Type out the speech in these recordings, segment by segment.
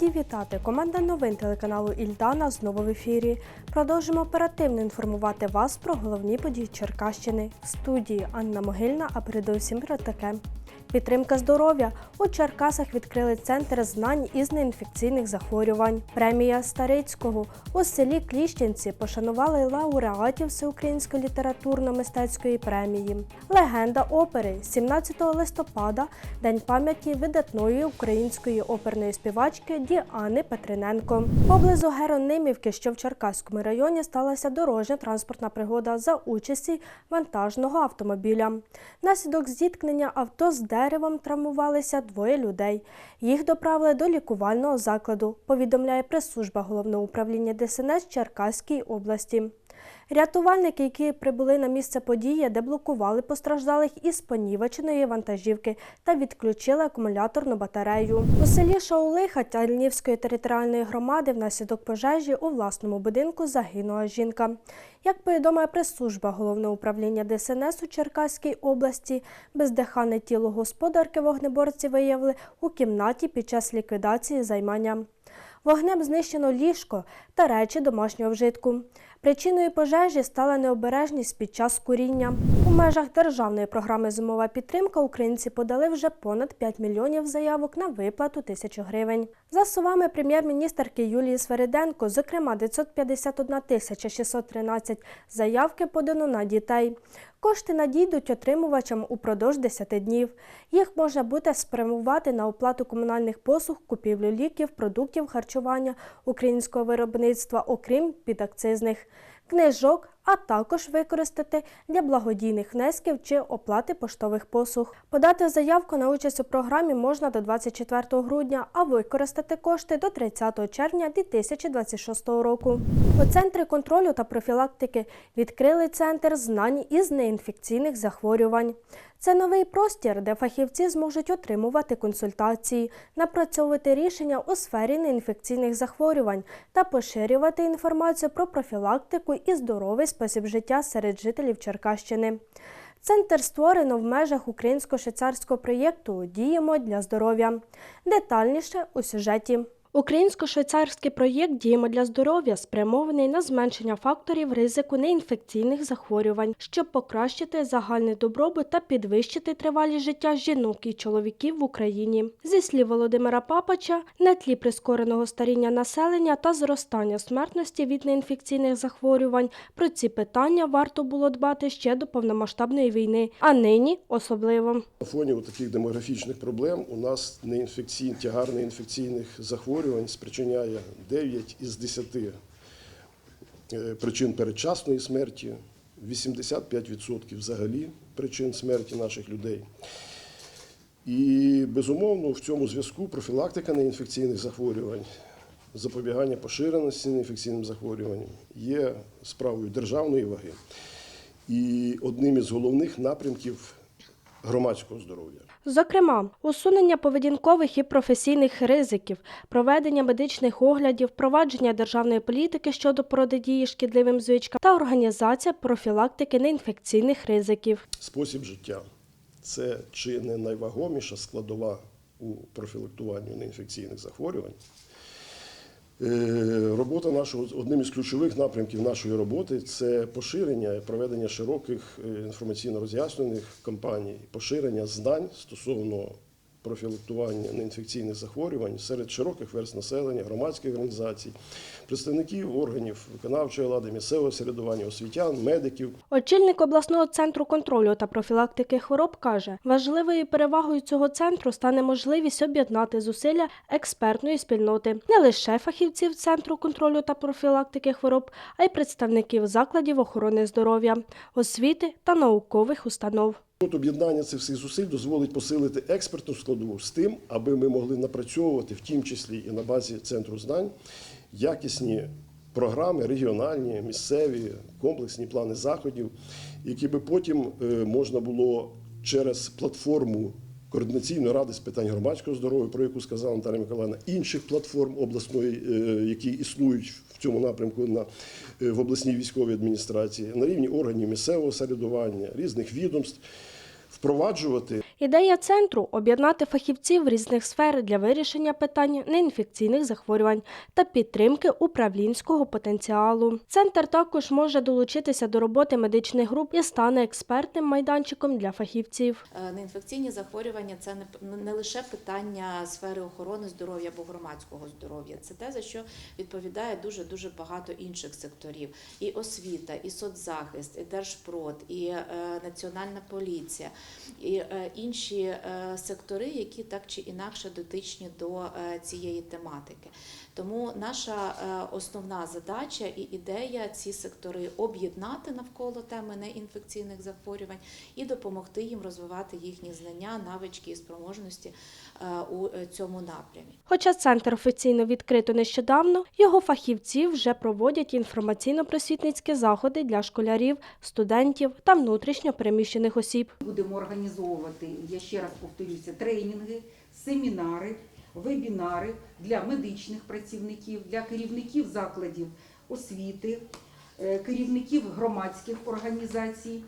Раді вітати! Команда новин телеканалу Ільдана знову в ефірі. Продовжимо оперативно інформувати вас про головні події Черкащини. В студії Анна Могильна, а передусім про таке. Підтримка здоров'я у Черкасах відкрили центр знань із неінфекційних захворювань. Премія Старицького у селі Кліщенці пошанували лауреатів Всеукраїнської літературно-мистецької премії. Легенда опери 17 листопада День пам'яті видатної української оперної співачки Діани Петриненко. Поблизу Геронимівки, що в Черкаському районі, сталася дорожня транспортна пригода за участі вантажного автомобіля. Внаслідок зіткнення авто з деревом травмувалися двоє людей. Їх доправили до лікувального закладу, повідомляє прес-служба головного управління ДСНС Черкаській області. Рятувальники, які прибули на місце події, деблокували постраждалих із понівеченої вантажівки та відключили акумуляторну батарею. У селі Шаулиха Тальнівської територіальної громади внаслідок пожежі у власному будинку загинула жінка. Як повідомляє прес-служба головного управління ДСНС у Черкаській області, бездихане тіло господарки вогнеборці виявили у кімнаті під час ліквідації займання. Вогнем знищено ліжко та речі домашнього вжитку. Причиною пожежі стала необережність під час куріння. У межах державної програми Зимова підтримка українці подали вже понад 5 мільйонів заявок на виплату тисячу гривень. За словами прем'єр-міністерки Юлії Свериденко, зокрема 951 тисяча 613 заявки подано на дітей. Кошти надійдуть отримувачам упродовж 10 днів. Їх можна буде спрямувати на оплату комунальних послуг, купівлю ліків, продуктів харчування українського виробництва, окрім підакцизних, книжок, а також використати для благодійних внесків чи оплати поштових послуг. Подати заявку на участь у програмі можна до 24 грудня, а використати кошти до 30 червня 2026 року. У центрі контролю та профілактики відкрили центр знань із неінфекційних захворювань. Це новий простір, де фахівці зможуть отримувати консультації, напрацьовувати рішення у сфері неінфекційних захворювань та поширювати інформацію про профілактику і здоровий спосіб життя серед жителів Черкащини. Центр створено в межах українсько-швейцарського проєкту Діємо для здоров'я. Детальніше у сюжеті. Українсько-швейцарський проєкт Діємо для здоров'я спрямований на зменшення факторів ризику неінфекційних захворювань, щоб покращити загальний добробут та підвищити тривалість життя жінок і чоловіків в Україні. Зі слів Володимира Папача, на тлі прискореного старіння населення та зростання смертності від неінфекційних захворювань, про ці питання варто було дбати ще до повномасштабної війни, а нині особливо. На фоні таких демографічних проблем у нас неінфекційний тягар неінфекційних захворювань спричиняє 9 із 10 е, причин передчасної смерті, 85% взагалі причин смерті наших людей. І безумовно в цьому зв'язку профілактика неінфекційних захворювань, запобігання поширеності неінфекційним захворюванням є справою державної ваги і одним із головних напрямків громадського здоров'я. Зокрема, усунення поведінкових і професійних ризиків, проведення медичних оглядів, провадження державної політики щодо протидії шкідливим звичкам та організація профілактики неінфекційних ризиків. Спосіб життя це чи не найвагоміша складова у профілактуванні неінфекційних захворювань. Е, Робота нашого одним із ключових напрямків нашої роботи це поширення проведення широких е, інформаційно-роз'яснених кампаній, поширення знань стосовно профілактування неінфекційних захворювань серед широких верст населення, громадських організацій, представників органів виконавчої влади, місцевого середування, освітян, медиків. Очільник обласного центру контролю та профілактики хвороб каже, важливою перевагою цього центру стане можливість об'єднати зусилля експертної спільноти не лише фахівців центру контролю та профілактики хвороб, а й представників закладів охорони здоров'я, освіти та наукових установ. От об'єднання цих всіх зусиль дозволить посилити експертну складову з тим, аби ми могли напрацьовувати, в тім числі і на базі центру знань, якісні програми, регіональні, місцеві, комплексні плани заходів, які би потім е, можна було через платформу координаційної ради з питань громадського здоров'я, про яку сказала Наталія Миколаївна, інших платформ обласної, е, які існують в цьому напрямку на е, в обласній військовій адміністрації, на рівні органів місцевого самоврядування, різних відомств, впроваджувати Ідея центру об'єднати фахівців різних сфер для вирішення питань неінфекційних захворювань та підтримки управлінського потенціалу. Центр також може долучитися до роботи медичних груп і стане експертним майданчиком для фахівців. Е, Неінфекційні захворювання це не, лише питання сфери охорони здоров'я або громадського здоров'я. Це те, за що відповідає дуже дуже багато інших секторів: і освіта, і соцзахист, і держпрод, і е, національна поліція, і е, інші е, сектори, які так чи інакше дотичні до е, цієї тематики. Тому наша е, основна задача і ідея ці сектори об'єднати навколо теми неінфекційних захворювань і допомогти їм розвивати їхні знання, навички і спроможності е, у е, цьому напрямі. Хоча центр офіційно відкрито нещодавно, його фахівці вже проводять інформаційно-просвітницькі заходи для школярів, студентів та внутрішньо переміщених осіб. Будемо організовувати, я ще раз повторюся, тренінги, семінари, вебінари для медичних працівників, для керівників закладів освіти, е, керівників громадських організацій.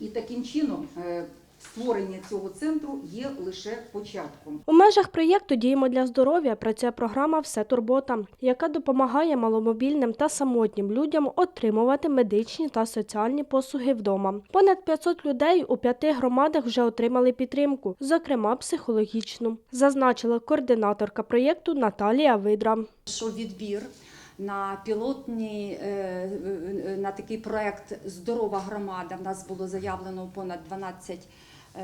І таким чином е, створення цього центру є лише початком. У межах проєкту Діємо для здоров'я працює програма Все турбота, яка допомагає маломобільним та самотнім людям отримувати медичні та соціальні послуги вдома. Понад 500 людей у п'яти громадах вже отримали підтримку, зокрема психологічну, зазначила координаторка проєкту Наталія Видра. що відбір на пілотний е, е, на такий проект Здорова громада. В нас було заявлено понад 12 е,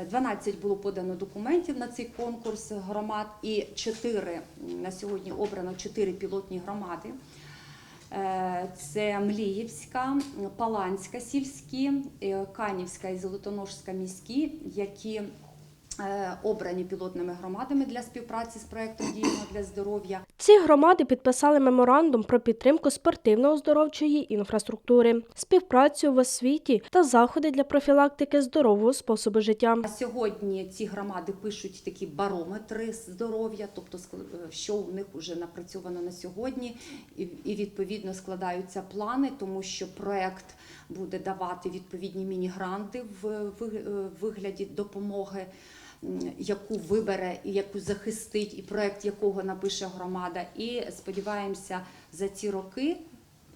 12 було подано документів на цей конкурс громад, і 4, на сьогодні обрано 4 пілотні громади. Е, Це Мліївська, Паланська сільські, е, Канівська і Золотоножська міські, які е, обрані пілотними громадами для співпраці з проектом Діємо для здоров'я. Ці громади підписали меморандум про підтримку спортивно-оздоровчої інфраструктури, співпрацю в освіті та заходи для профілактики здорового способу життя. Сьогодні ці громади пишуть такі барометри здоров'я, тобто е, що у них вже напрацьовано на сьогодні, і, і відповідно складаються плани, тому що проект буде давати відповідні міні-гранти в е, вигляді допомоги. Яку вибере і яку захистить, і проект якого напише громада. І сподіваємося, за ці роки,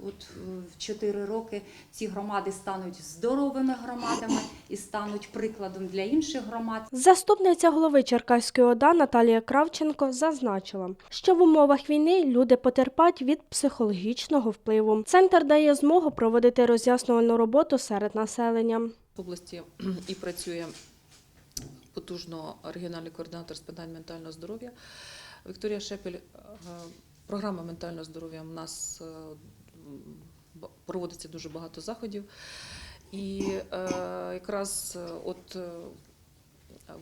от е, в 4 роки, ці громади стануть здоровими громадами і стануть прикладом для інших громад. Заступниця голови Черкаської ОДА Наталія Кравченко зазначила, що в умовах війни люди потерпають від психологічного впливу. Центр дає змогу проводити роз'яснювальну роботу серед населення. В області і працює потужно регіональний координатор з питань ментального здоров'я Вікторія Шепель. Е, Програма ментального здоров'я у нас е, проводиться дуже багато заходів. І е, якраз от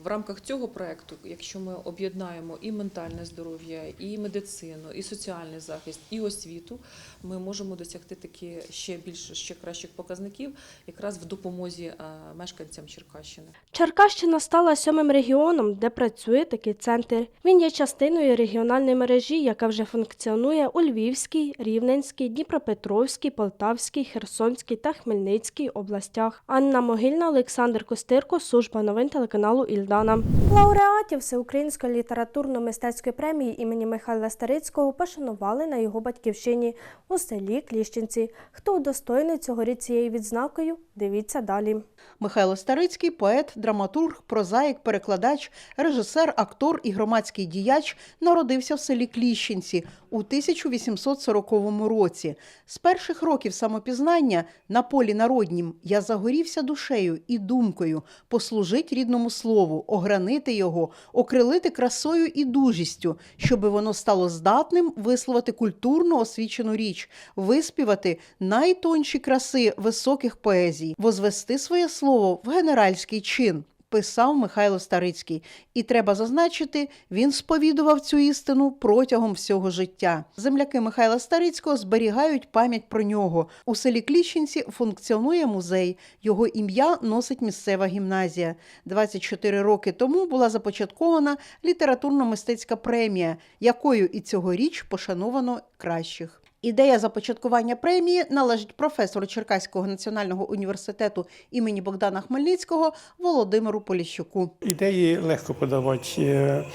в рамках цього проекту, якщо ми об'єднаємо і ментальне здоров'я, і медицину, і соціальний захист, і освіту, ми можемо досягти такі ще більш ще кращих показників, якраз в допомозі е, мешканцям Черкащини. Черкащина стала сьомим регіоном, де працює такий центр. Він є частиною регіональної мережі, яка вже функціонує у Львівській, Рівненській, Дніпропетровській, Полтавській, Херсонській та Хмельницькій областях. Анна Могильна, Олександр Костирко, служба новин телеканалу Ільдана. Лауреатів Всеукраїнської літературно-мистецької премії імені Михайла Старицького пошанували на його батьківщині у селі Кліщенці. Хто удостоєний цьогоріч цією відзнакою? Дивіться далі. Михайло Старицький поет, драматург, прозаїк, перекладач, режисер, актор і громадський діяч народився в селі Кліщенці у 1840 році. З перших років самопізнання на полі народнім я загорівся душею і думкою послужить рідному слову, огранити його, окрилити красою і дужістю, щоби воно стало здатним висловити культурно освічену річ, виспівати найтонші краси високих поезій, возвести своє слово в генеральський чин. Писав Михайло Старицький, і треба зазначити, він сповідував цю істину протягом всього життя. Земляки Михайла Старицького зберігають пам'ять про нього. У селі Кліщенці функціонує музей. Його ім'я носить місцева гімназія. 24 роки тому була започаткована літературно-мистецька премія, якою і цьогоріч пошановано кращих. Ідея започаткування премії належить професору Черкаського національного університету імені Богдана Хмельницького Володимиру Поліщуку. Ідеї легко подавати. Е,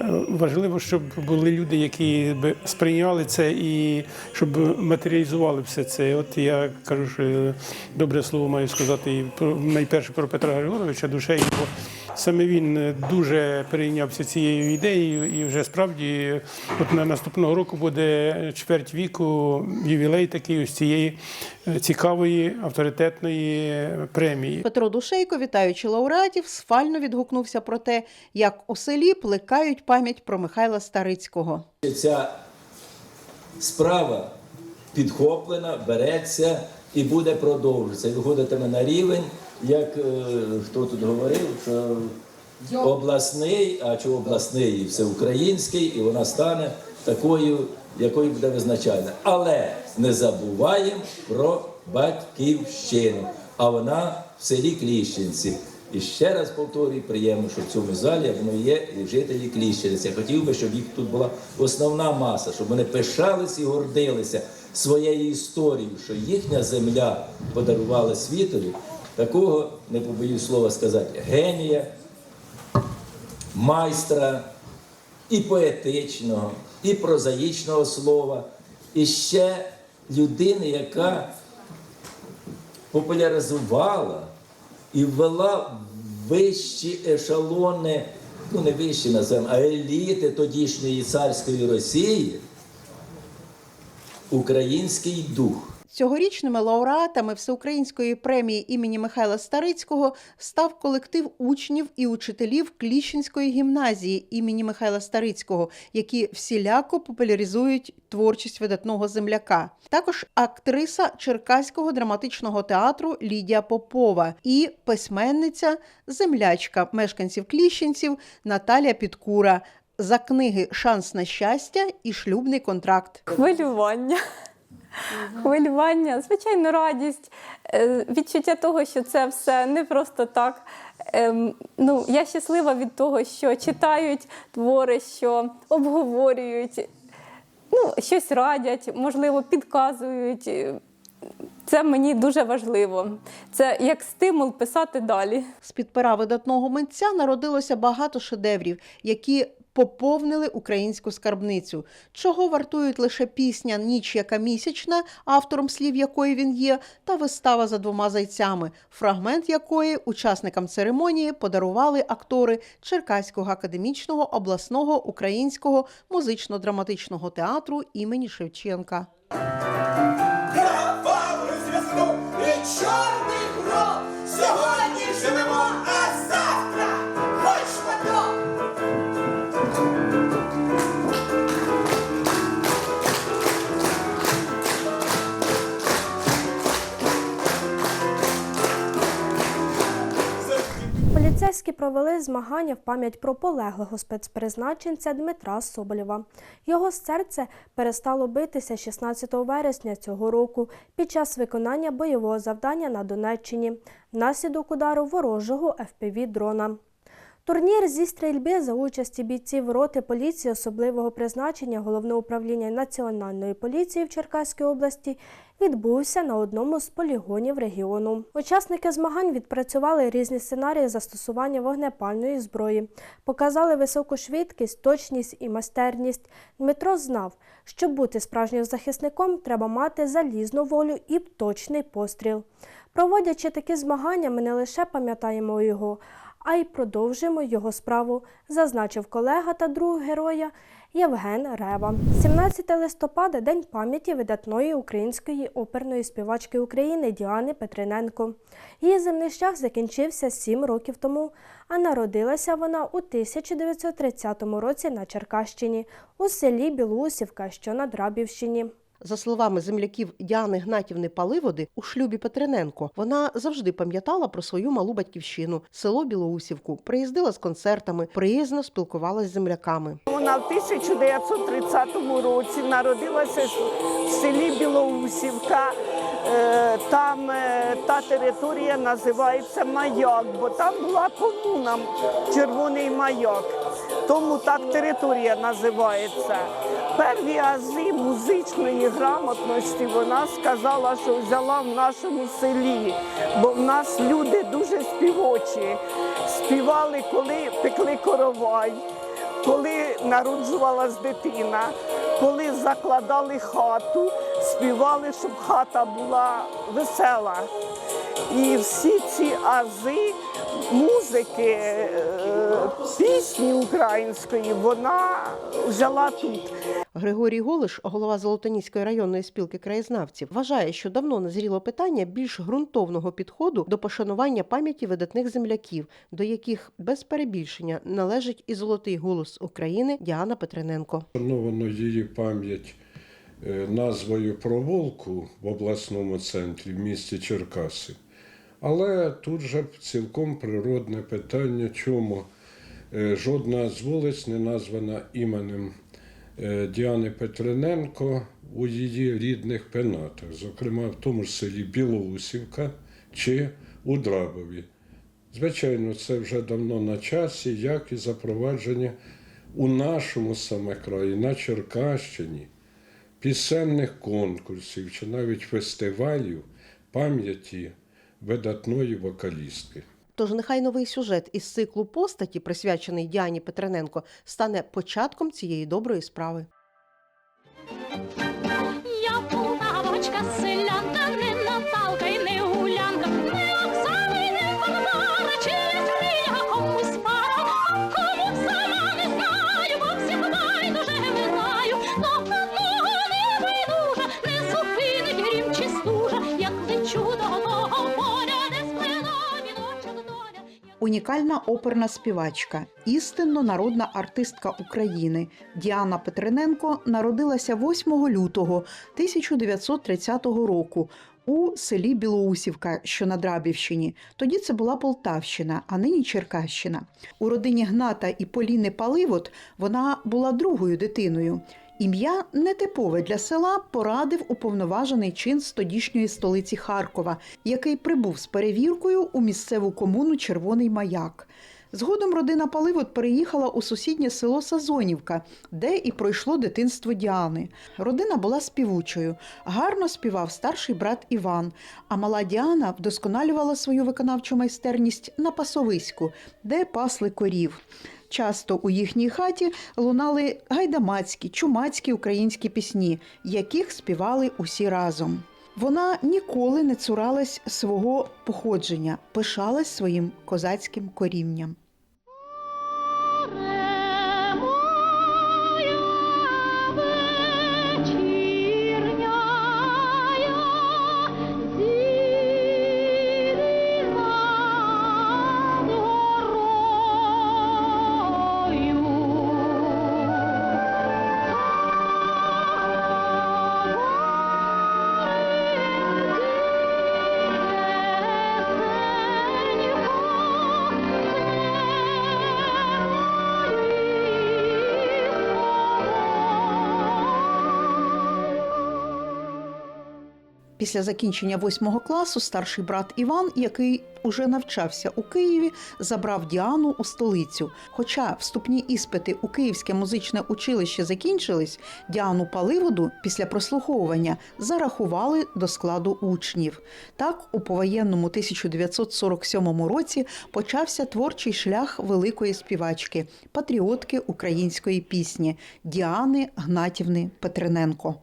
е, Важливо, щоб були люди, які сприйняли це і щоб матеріалізували все це. От я кажу, що добре слово маю сказати про найперше про Петра Григоровича душею, саме він дуже перейнявся цією ідеєю, і вже справді, от на наступного року буде чверть віку ювілей такий ось цієї е, цікавої авторитетної премії. Петро Душейко, вітаючи лауреатів, сфально відгукнувся про те, як у селі плекають пам'ять про Михайла Старицького. Ця справа підхоплена, береться і буде продовжуватися. Виходитиме на рівень, як е, хто тут говорив, що обласний, а чи обласний і всеукраїнський, і вона стане такою, якою буде визначальна. Але не забуваємо про батьківщину, а вона в селі Кліщенці. І ще раз повторюю, приємно, що в цьому залі воно є і жителі Кліщенці. Я хотів би, щоб їх тут була основна маса, щоб вони пишалися і гордилися своєю історією, що їхня земля подарувала світові такого, не побоюсь слова сказати, генія, майстра і поетичного, і прозаїчного слова, і ще людини, яка популяризувала і ввела вищі ешелони, ну не вищі називаємо, а еліти тодішньої царської Росії, український дух. Цьогорічними лауреатами всеукраїнської премії імені Михайла Старицького став колектив учнів і учителів Кліщенської гімназії імені Михайла Старицького, які всіляко популяризують творчість видатного земляка. Також актриса Черкаського драматичного театру Лідія Попова і письменниця, землячка мешканців Кліщенців Наталія Підкура за книги Шанс на щастя і шлюбний контракт. Хвилювання. Хвилювання, звичайно, радість, е, відчуття того, що це все не просто так. Ем, Ну, я щаслива від того, що читають твори, що обговорюють, ну, щось радять, можливо, підказують. Це мені дуже важливо. Це як стимул писати далі. З-під пера видатного митця народилося багато шедеврів, які поповнили українську скарбницю. Чого вартують лише пісня Ніч яка місячна, автором слів якої він є, та вистава за двома зайцями, фрагмент якої учасникам церемонії подарували актори Черкаського академічного обласного українського музично-драматичного театру імені Шевченка. Кроваву Поліцейські провели змагання в пам'ять про полеглого спецпризначенця Дмитра Соболєва. Його серце перестало битися 16 вересня цього року під час виконання бойового завдання на Донеччині внаслідок удару ворожого ФПВ-дрона. Турнір зі стрільби за участі бійців роти поліції особливого призначення Головного управління Національної поліції в Черкаській області відбувся на одному з полігонів регіону. Учасники змагань відпрацювали різні сценарії застосування вогнепальної зброї, показали високу швидкість, точність і майстерність. Дмитро знав, щоб бути справжнім захисником, треба мати залізну волю і точний постріл. Проводячи такі змагання, ми не лише пам'ятаємо його, а й продовжуємо його справу, зазначив колега та друг героя Євген Рева. 17 листопада день пам'яті видатної української оперної співачки України Діани Петриненко. Її земний шлях закінчився 7 років тому, а народилася вона у 1930 році на Черкащині у селі Білоусівка, що на Драбівщині. За словами земляків Діани Гнатівни Паливоди, у шлюбі Петрененко вона завжди пам'ятала про свою малу батьківщину, село Білоусівку, приїздила з концертами, приязно спілкувалася з земляками. Вона в 1930 році народилася в селі Білоусівка. Е, Там е, та територія називається Маяк, бо там була комуна Червоний маяк. Тому так територія називається. Перві ази музичної грамотності вона сказала, що взяла в нашому селі, бо в нас люди дуже співочі. Співали, коли пекли коровай, коли народжувалась дитина, коли закладали хату, співали, щоб хата була весела. І всі ці ази музики, е, пісні української вона взяла тут. Григорій Голиш, голова Золотоніської районної спілки краєзнавців, вважає, що давно назріло питання більш ґрунтовного підходу до пошанування пам'яті видатних земляків, до яких без перебільшення належить і золотий голос України Діана Петрененко. Вшановано її пам'ять е, назвою Проволку в обласному центрі в місті Черкаси. Але тут же цілком природне питання, чому е, жодна з вулиць не названа іменем е, Діани Петрененко у її рідних пенатах, зокрема в тому ж селі Білоусівка чи у Драбові. Звичайно, це вже давно на часі, як і запровадження у нашому саме краї, на Черкащині, пісенних конкурсів чи навіть фестивалів пам'яті видатної вокалістки. Тож нехай новий сюжет із циклу постаті, присвячений Діані Петрененко, стане початком цієї доброї справи. Унікальна оперна співачка, істинно народна артистка України Діана Петрененко народилася 8 лютого 1930 року у селі Білоусівка, що на Драбівщині. Тоді це була Полтавщина, а нині Черкащина. У родині Гната і Поліни Паливот вона була другою дитиною. Ім'я нетипове для села порадив уповноважений чин з тодішньої столиці Харкова, який прибув з перевіркою у місцеву комуну Червоний Маяк. Згодом родина Паливот переїхала у сусіднє село Сазонівка, де і пройшло дитинство Діани. Родина була співучою. Гарно співав старший брат Іван, а мала Діана вдосконалювала свою виконавчу майстерність на пасовиську, де пасли корів. Часто у їхній хаті лунали гайдамацькі, чумацькі українські пісні, яких співали усі разом. Вона ніколи не цуралась свого походження, пишалась своїм козацьким корінням. Після закінчення восьмого класу старший брат Іван, який уже навчався у Києві, забрав Діану у столицю. Хоча вступні іспити у Київське музичне училище закінчились, Діану Паливоду після прослуховування зарахували до складу учнів. Так, у повоєнному 1947 році почався творчий шлях великої співачки, патріотки української пісні Діани Гнатівни Петрененко.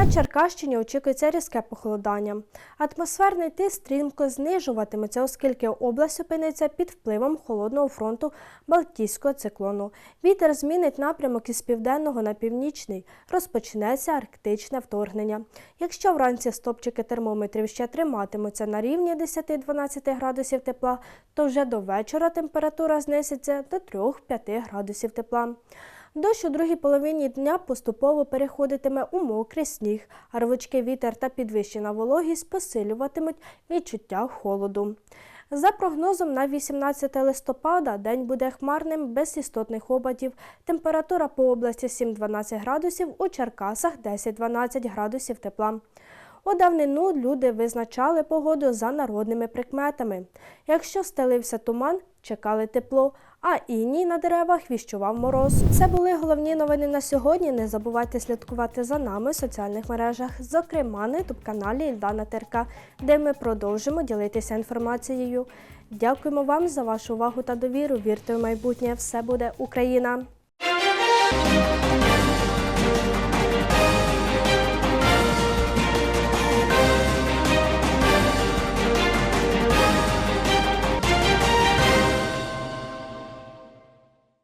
На Черкащині очікується різке похолодання. Атмосферний тиск стрімко знижуватиметься, оскільки область опиниться під впливом холодного фронту Балтійського циклону. Вітер змінить напрямок із південного на північний. Розпочнеться арктичне вторгнення. Якщо вранці стопчики термометрів ще триматимуться на рівні 10-12 градусів тепла, то вже до вечора температура знесеться до 3-5 градусів тепла. Дощ у другій половині дня поступово переходитиме у мокрий сніг, а рвучкий вітер та підвищена вологість посилюватимуть відчуття холоду. За прогнозом на 18 листопада день буде хмарним без істотних опадів. Температура по області 7-12 градусів, у Черкасах 10-12 градусів тепла. У давнину люди визначали погоду за народними прикметами. Якщо стелився туман, чекали тепло, а іній на деревах віщував мороз. Це були головні новини на сьогодні. Не забувайте слідкувати за нами в соціальних мережах, зокрема на ютуб-каналі Ільдана Терка, де ми продовжимо ділитися інформацією. Дякуємо вам за вашу увагу та довіру. Вірте в майбутнє. Все буде Україна!